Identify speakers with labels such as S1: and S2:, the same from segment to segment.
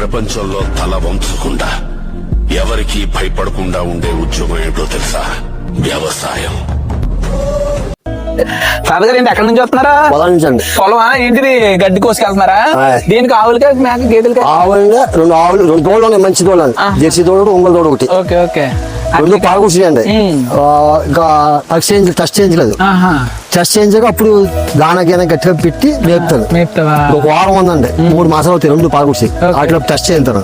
S1: ప్రపంచంలో తల వంచకుండా ఎవరికీ భయపడకుండా ఉండే ఉద్యోగం ఏంటో తెలుసా? వ్యవసాయం.
S2: తాతగారు ఏంటి ఎక్కడి నుంచి వస్తున్నారా?
S3: పొలం నుంచి అండి.
S2: పొలమా? ఏంటిది? గడ్డి కోసుకెళ్తున్నారా. దీనికి ఆవులకి మేక గేదెలకి?
S3: ఆవులు రెండు ఆవులు రెండు తోళ్ళు మంచి తోళ్ళు. జెర్సీ తోడు ఒంగోలు తోడు ఒకటి.
S2: Okay okay.
S3: రెండు పాలు కూర్చున్నాయండి. ఇంకా టచ్ చేంజ్ టచ్ చేయించలేదు టచ్ చేయించాక అప్పుడు దానా గీన గట్టిగా పెట్టి మేపుతాను ఒక వారం ఉందండి మూడు మాసాలు అవుతాయి రెండు పాలు కూర్చి. వాటిలో టచ్ చేయించాను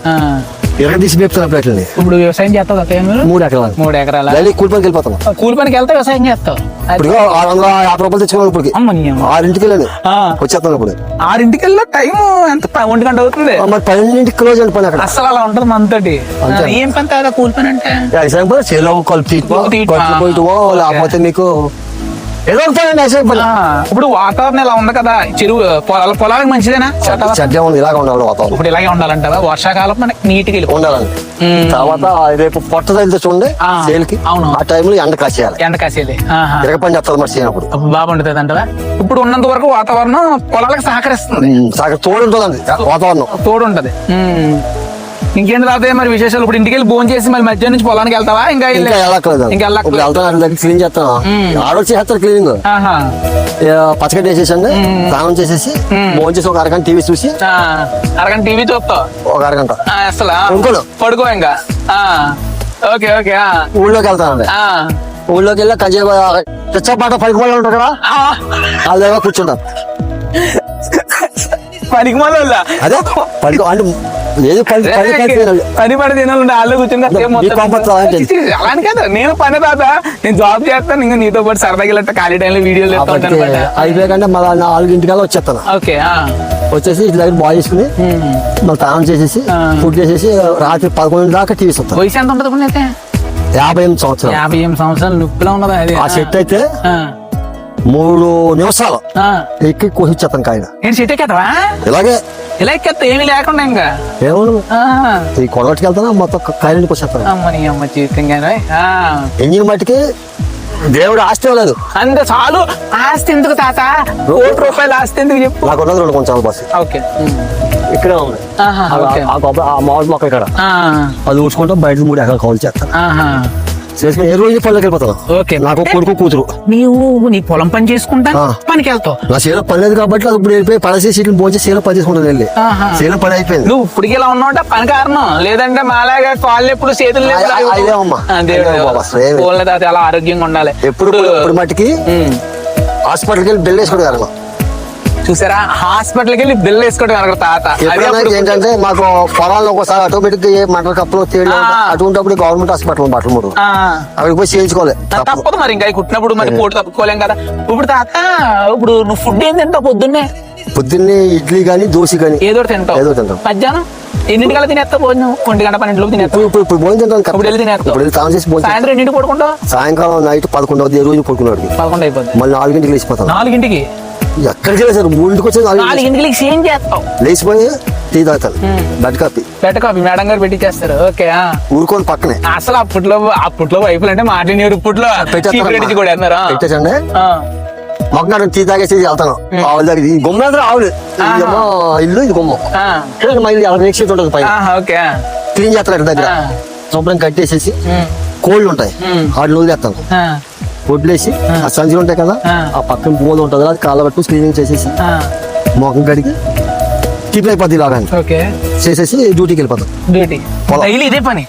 S3: ఎర్ర తీసి మేపుతాను ప్లేట్లని.
S2: ఇప్పుడు వ్యవసాయం చేస్తావు మీరు
S3: మూడు ఎకరాలు.
S2: మూడు ఎకరాల?
S3: డైలీ కూలి పనికి వెళ్ళిపోతాను
S2: కూలి పనికి వెళ్తే వ్యవసాయం చేస్తావు.
S3: ఇప్పుడు ఆరు వందల యాభై రూపాయలు ఇప్పటికి.
S2: అమ్మని
S3: ఆరింటికి వెళ్ళాను.
S2: ఆ.
S3: వచ్చేస్తాను ఇప్పుడు.
S2: ఆరింటికి వెళ్ళి టైం ఎంత ఒంటి గంట అవుతుంది.
S3: మరి పన్నెండింటికి క్లోజ్ పని అక్కడ.
S2: అసలు అలా ఉంటది మనతోటి. ఏం పని కాదా కూలి పని అంటే?
S3: చేలో కలుపు పోయటమో లేకపోతే మీకు ఏదో
S2: ఇప్పుడు వాతావరణం ఇలా ఉంది కదా? చెరువు పొలాల పొలాలకు మంచిదేనా?
S3: చెడ్డ ఉంది ఇలాగ ఉండాలి వాతావరణం.
S2: ఇప్పుడు ఇలాగే ఉండాలంటావా? వర్షాకాలం మనకి నీట్గా వెళ్ళి
S3: ఉండాలండి. తర్వాత రేపు పొట్ట తగిలితే చూడండి సేల్కి.
S2: అవును.
S3: ఆ టైంలో ఎండ కాసేయాలి.
S2: ఎండ కాసేది.
S3: తిరగపని చెప్తారు మరి చేయనప్పుడు
S2: బాగుంటుంది అంటవా ఇప్పుడు ఉన్నంత వరకు వాతావరణం పొలాలకు సహకరిస్తుంది.
S3: సగం తోడు ఉంటుందండి వాతావరణం.
S2: తోడు ఉంటది ఇంకేంటి తాతయ్య మరి విశేషాలు? ఇప్పుడు ఇంటికి వెళ్ళి భోజనం చేసి మళ్ళీ మధ్యాహ్నం నుంచి పొలానికి వెళ్తావా? ఇంకా వెళ్ళి-
S3: ఇంకా
S2: ఇంకా
S3: దగ్గర క్లీన్
S2: మ్మ్.
S3: ఆడొచ్చి చేస్తారు క్లీనింగ్. పచ్చగడ్డ వేసేసండి స్నానం చేసేసి భోజనం చేసి ఒక అరగంట టీవీ చూసి
S2: అరగంట టీవీ చూస్తావు?
S3: ఒక అరగంట.
S2: అసలు?
S3: పడుకోను.
S2: పడుకో ఇంకా. ఆ. ఓకే ఓకే ఆ.
S3: ఊళ్ళోకి వెళ్తానండి
S2: ఆ.
S3: ఊళ్ళోకి వెళ్ళి కంచె తెచ్చపాట పైకి వాళ్ళు ఉంటారు కదా?
S2: ఆ.
S3: వాళ్ళ దగ్గర కూర్చుంటారు.
S2: పనికి మళ్ళీ
S3: అదే పడుకో అంటే లేదు పని పని
S2: పని పడి తినాలంటే వాళ్ళు కూర్చుని కాసేపు
S3: నీ
S2: మొత్తం-
S3: కోపం వస్తుందా ఏంటి?
S2: అలా అని కాదు. నేను పని తాత. నేను జాబ్ చేస్తాను ఇంకా నీతో పాటు సరదాగా ఇలా ఖాళీ టైంలో వీడియోలు
S3: అయిపోయాకంటే మళ్ళీ నాలుగింటికల్లా వచ్చేస్తాను.
S2: ఓకే.
S3: వచ్చేసి ఇంటి దగ్గర బాగా చేసుకుని. మళ్ళీ స్నానం చేసేసి. ఫుడ్ చేసేసి రాత్రి పదకొండు దాకా టీవీ చూస్తాను
S2: వయసు ఎంత ఉంటుంది అయితే?
S3: యాభై ఎనిమిది సంవత్సరాలు.
S2: యాభై ఎనిమిది సంవత్సరాలు నొప్పిలో ఉన్నదా
S3: ఆ సెట్ అయితే. మూడు నిమిషాలు. ఎక్కి కాయన.
S2: ఏంటి చెట్టు ఎక్కడవా
S3: ఇలాగే.
S2: ఇలా ఎక్కేస్తా ఏమీ లేకుండా ఇంకా
S3: ఏమను. ఈ కొడవటికి వెళ్తాను మొత్తం కాయలని కోసేస్తాను
S2: అమ్మని అమ్మ జీవితం కానీ ఆ.
S3: ఎంజిన్ మట్టికి దేవుడు ఆస్తి ఇవ్వలేదు
S2: అంతే చాలు ఆస్తి ఎందుకు తాత కోటి రూపాయలు ఆస్తి ఎందుకు చెప్పు
S3: నాకు ఉన్నది రెండు కొంచెం బస్సు
S2: ఓకే
S3: ఇక్కడే ఉంది ఆ- కొబ్బరి- ఆ మామిడి మొక్క ఇక్కడ. అది ఊడ్చుకుంటా బయట మూడు ఎకరాలు కౌలు చేస్తాను ఏ రోజు పనులకు వెళ్ళిపోతాను
S2: ఓకే.
S3: నాకు కొడుకు కూతురు.
S2: నీవు నీ పొలం పని చేసుకుంటా. పనికి వెళ్తావు.
S3: నా సీలో పని లేదు కాబట్టి అది ఇప్పుడు వెళ్ళిపోయి పడేసి సీట్లు పోంచి సీలో పని చేసుకుంటాను వెళ్ళి. సీలో పని అయిపోయింది.
S2: నువ్వు ఇప్పటికి ఇలా ఉన్నావు పని కారణం. లేదంటే మాలాగా కాళ్ళు ఎప్పుడు చేతులు తాత అలా ఆరోగ్యంగా ఉండాలి.
S3: ఎప్పుడు ఇప్పుడు మట్టికి
S2: ఉమ్.
S3: హాస్పిటల్కి వెళ్ళి బిల్ వేసుకోవడం
S2: చూసారా? హాస్పిటల్కి వెళ్ళి బిల్ వేసుకోవడం కనుక తాత.
S3: ఏంటంటే మాకు పొలాల్లో ఒకసారి ఆటోమేటిక్ మంటల కప్పులు. అటువంటిప్పుడు గవర్నమెంట్ హాస్పిటల్ బట్టలు మూడు. అక్కడికి పోయి చేయించుకోవాలి. తప్పదు.
S2: మరి ఇంకా కుట్టినప్పుడు మరి కోటి తప్పుకోలేం కదా. ఇప్పుడు తాత ఇప్పుడు నువ్వు ఫుడ్ ఏం తింటావు పొద్దున్నే?
S3: పొద్దున్నే ఇడ్లీ కానీ దోశ కానీ
S2: ఏదో తింటావు.
S3: ఏదో ఒకటి తింటాం.
S2: మధ్యాహ్నం? ఎన్నింటికల్లా తినేస్తావు భోజనం? ఒంటి గంట పన్నెండులోపు తినేస్తావు.
S3: ఇప్పుడు ఇప్పుడు ఇప్పుడు భోజనం తింటాను.
S2: ఇప్పుడు వెళ్ళి తినేస్తావు.
S3: ఇప్పుడు తాను చేసి భోజనం
S2: సాయంత్రం ఎన్నింటికి పడుకుంటావు?
S3: సాయంకాలం నైట్ పదకొండు అవుతుంది ఏ రోజు పడుకున్నాడు
S2: పదకొండు అయిపోద్ది.
S3: మళ్ళీ నాలుగింటికి లేచిపోతాను
S2: నాలుగింటికి?
S3: ఎక్కడికి వెళ్ళారు మూడింటికి వచ్చి నాలుగు
S2: నాలుగింటికి లేచి ఏం చేస్తావు?
S3: లేచిపోయి టీ తాగుతాను
S2: మ్మ్.
S3: బెడ్ కాపీ
S2: పెట్ట కాపీ మేడం గారు పెట్టి చేస్తారు ఓకే ఆ.
S3: ఊరుకొని పక్కనే.
S2: అసలు అప్పట్లో అప్పట్లో వైపులు అంటే మాట్లాడినారు ఇప్పట్లో రేట్ కూడా.
S3: పెట్టేసండి
S2: ఆ.
S3: మొక్కనాడు టీ తాగేసి వెళ్తాను. ఆవుల దగ్గర ఈ గుమ్మ దగ్గర ఆవులు ఇల్లు ఇది గుమ్మం. అలా రేక్ షీట్ ఉంటుంది పైన. క్లీన్ చేస్తారు దగ్గర. శుభ్రం కట్టేసేసి. కోళ్ళు ఉంటాయి. వాటిని వదిలేస్తాను.
S2: ఆ.
S3: వదిలేసి ఆ సంచులు ఉంటాయి కదా
S2: ఆ.
S3: పక్కన పూలు ఉంటుంది అది కాళ్ళ పట్టుకుని క్లీనింగ్ చేసేసి. మొఖం కడిగి టిఫిన్ అయిపోద్ది ఇలాగా
S2: ఓకే
S3: చేసేసి డ్యూటీకి వెళ్ళిపోతాం
S2: డ్యూటీ. డైలీ ఇదే పని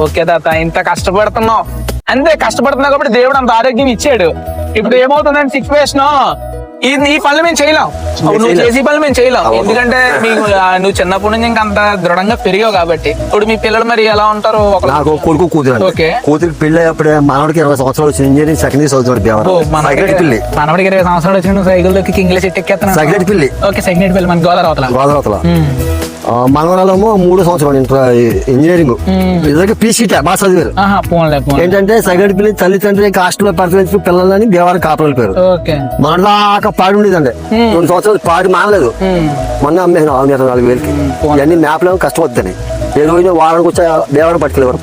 S2: ఓకే తాత ఇంత కష్టపడుతున్నావు అంతే కష్టపడుతున్నావు కాబట్టి దేవుడు అంత ఆరోగ్యం ఇచ్చాడు ఇప్పుడు ఏమవుతుందంటే సిచ్యువేషన్ ఈ ఈ పనులు మేము చేయలేం. నువ్వు. చేసే పనులు మేము చేయలేం. ఎందుకంటే మీకు నువ్వు చిన్నప్పటి నుంచి ఇంకా అంత దృఢంగా పెరిగావు కాబట్టి. ఇప్పుడు మీ పిల్లలు మరి ఎలా ఉంటారు?
S3: నాకు కొడుకు కూతురు.
S2: ఓకే.
S3: కూతురికి పెళ్ళి అప్పుడే మనవడికి ఇరవై సంవత్సరాలు వచ్చింది. ఇంజనీరింగ్ సెకండ్ ఇయర్
S2: మనవడికి
S3: సైకిల్ పిల్లి
S2: మనవడికి ఇరవై సంవత్సరాలు వచ్చిన సైకిల్ దొక్కి ఇంగ్లీష్ చెట్టు ఎక్కేస్తున్నావు
S3: సైకిల్ పిల్లి
S2: ఓకే సైకిల్ పిల్లలు మన గోదావరి అవతల. ఉమ్.
S3: మనవరాలేమో మూడో సంవత్సరం ఇంజనీరింగ్. ఇద్దరికి పీసీటీ బాగా చదివారు. ఏంటంటే సైకిల్ పిల్లి తల్లిదండ్రులు హాస్టల్లో పడుతున్న పిల్లలని దేవారం కాపలు పేరు మన దాకా పాడి ఉండేదండి. రెండు సంవత్సరాలు పాడి మానలేదు. మొన్న అమ్మేను ఆరు నెలల నాలుగు వేలకి. ఇవన్నీ మ్యాప్లో కష్టపడుతుంది ఏ రోజు వారానికి వచ్చే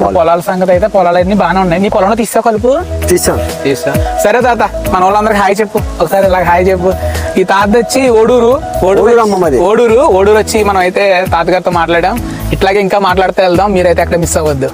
S3: పాలు
S2: పొలాల సంగతి అయితే పొలాలు అన్ని బాగానే ఉన్నాయి. నీ పొలంలో తీసా కలుపు?
S3: తీసాను
S2: తీసా సరే తాత మన వాళ్ళందరికి హాయ్ చెప్పు. ఒకసారి ఇలా హాయ్ చెప్పు. ఈ తాత వచ్చి ఓడూరు
S3: ఓడూరు.
S2: ఓడూరు ఓడూరు వచ్చి మనం అయితే తాతగారితో మాట్లాడాం. ఇట్లాగే ఇంకా మాట్లాడితే వెళ్దాం. మీరైతే అక్కడ మిస్ అవ్వద్దు.